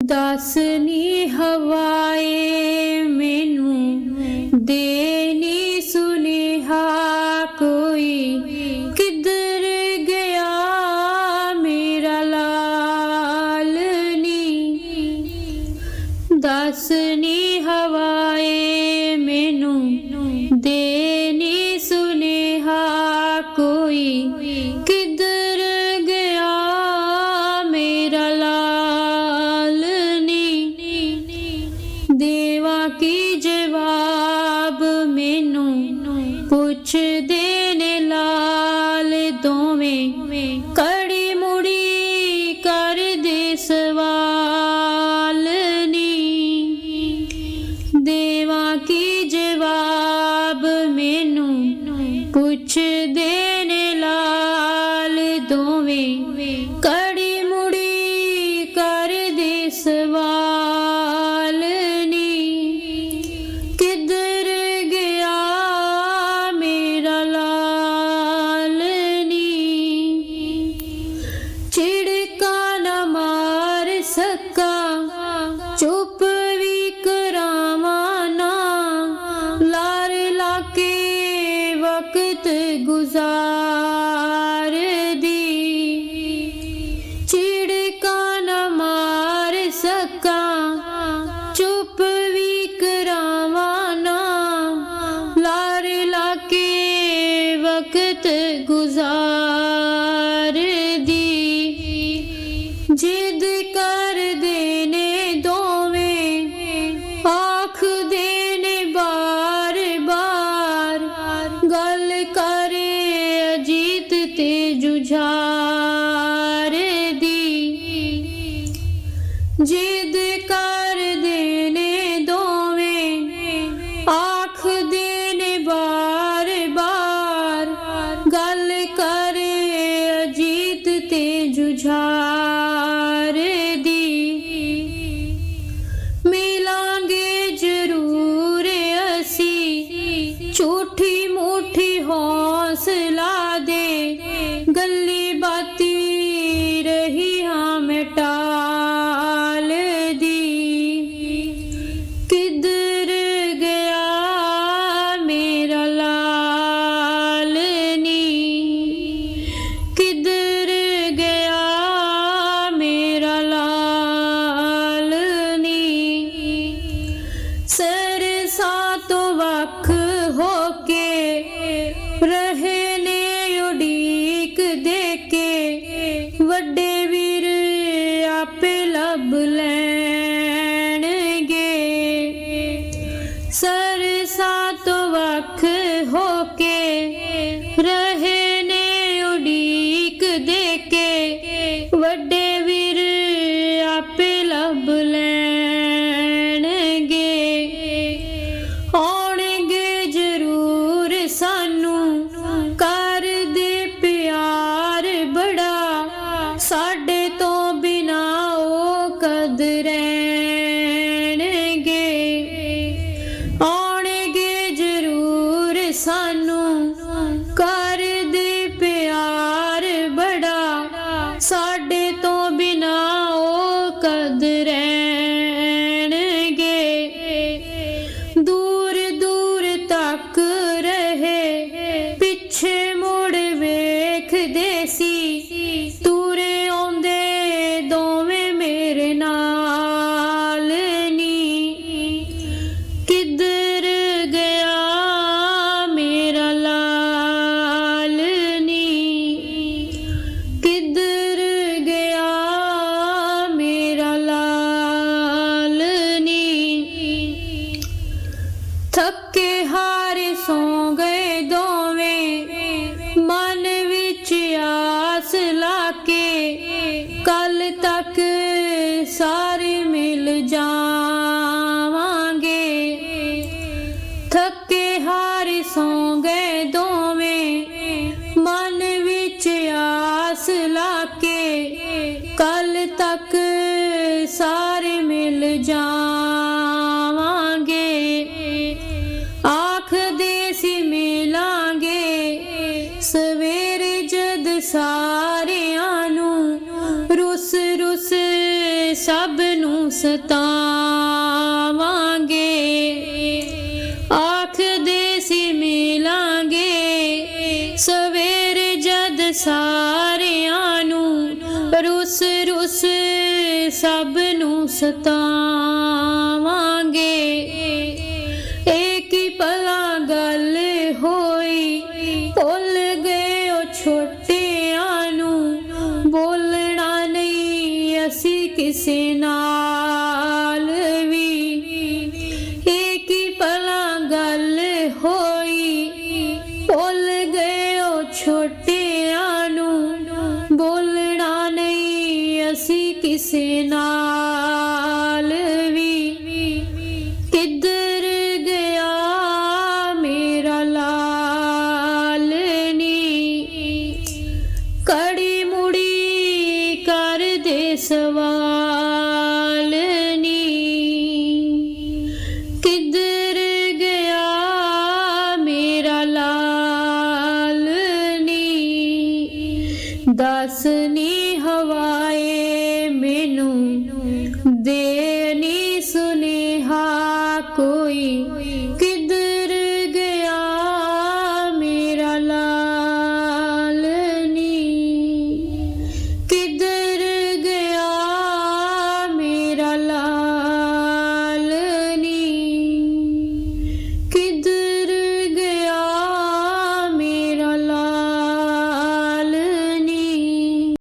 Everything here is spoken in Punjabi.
ਦਸ ਨੀ ਹਵਾਏ ਮੈਨੂੰ ਦੇਨੀ ਸੁਨੇਹਾ ਕੋਈ। ਕਿਧਰ ਗਿਆ ਮੇਰਾ ਲਾਲ ਨੀ? ਦਸ ਨੀ ਹਵਾਏ ਮੈਨੂੰ ਦੇਨੀ ਸੁਨੇਹਾ ਕੋਈ। ਕਿਧਰ ਹੁੰਦੇ ਨੇ ਲਾਲ ਦੋਵੇਂ ਕੜੀ ਮੁੜੀ ਕਰਦੇ ਸਵਾਲ ਨੀ। ਦੇਵਾ ਕੀ ਜਵਾਬ ਮੈਨੂੰ ਪੁੱਛਦੇ ਵੱਡੇ ਵੀਰ ਆਪੇ ਲੱਭ ਲੈ ਕਿਦ ਨੂੰ ਸਤਾਵਾਂਗੇ ਆਖਦੇ ਸੀ ਮਿਲਾਂਗੇ। ਸਵੇਰ ਜਦ ਸਾਰਿਆਂ ਨੂੰ ਰੁੱਸ ਰੁੱਸ ਸਭ ਨੂੰ ਸਤਾਵਾਂਗੇ। ਏਕ ਹੀ ਪਲਾਂ ਗੱਲ ਹੋਈ, ਭੁੱਲ ਗਏ ਉਹ ਛੋਟਿਆਂ ਨੂੰ। ਬੋਲਣਾ ਨਹੀਂ ਅਸੀਂ ਕਿਸੇ ਨਾਲ। ਉਹ ਨੂੰ ਬੋਲਣਾ ਨਹੀਂ ਅਸੀਂ ਕਿਸੇ ਨਾਲ।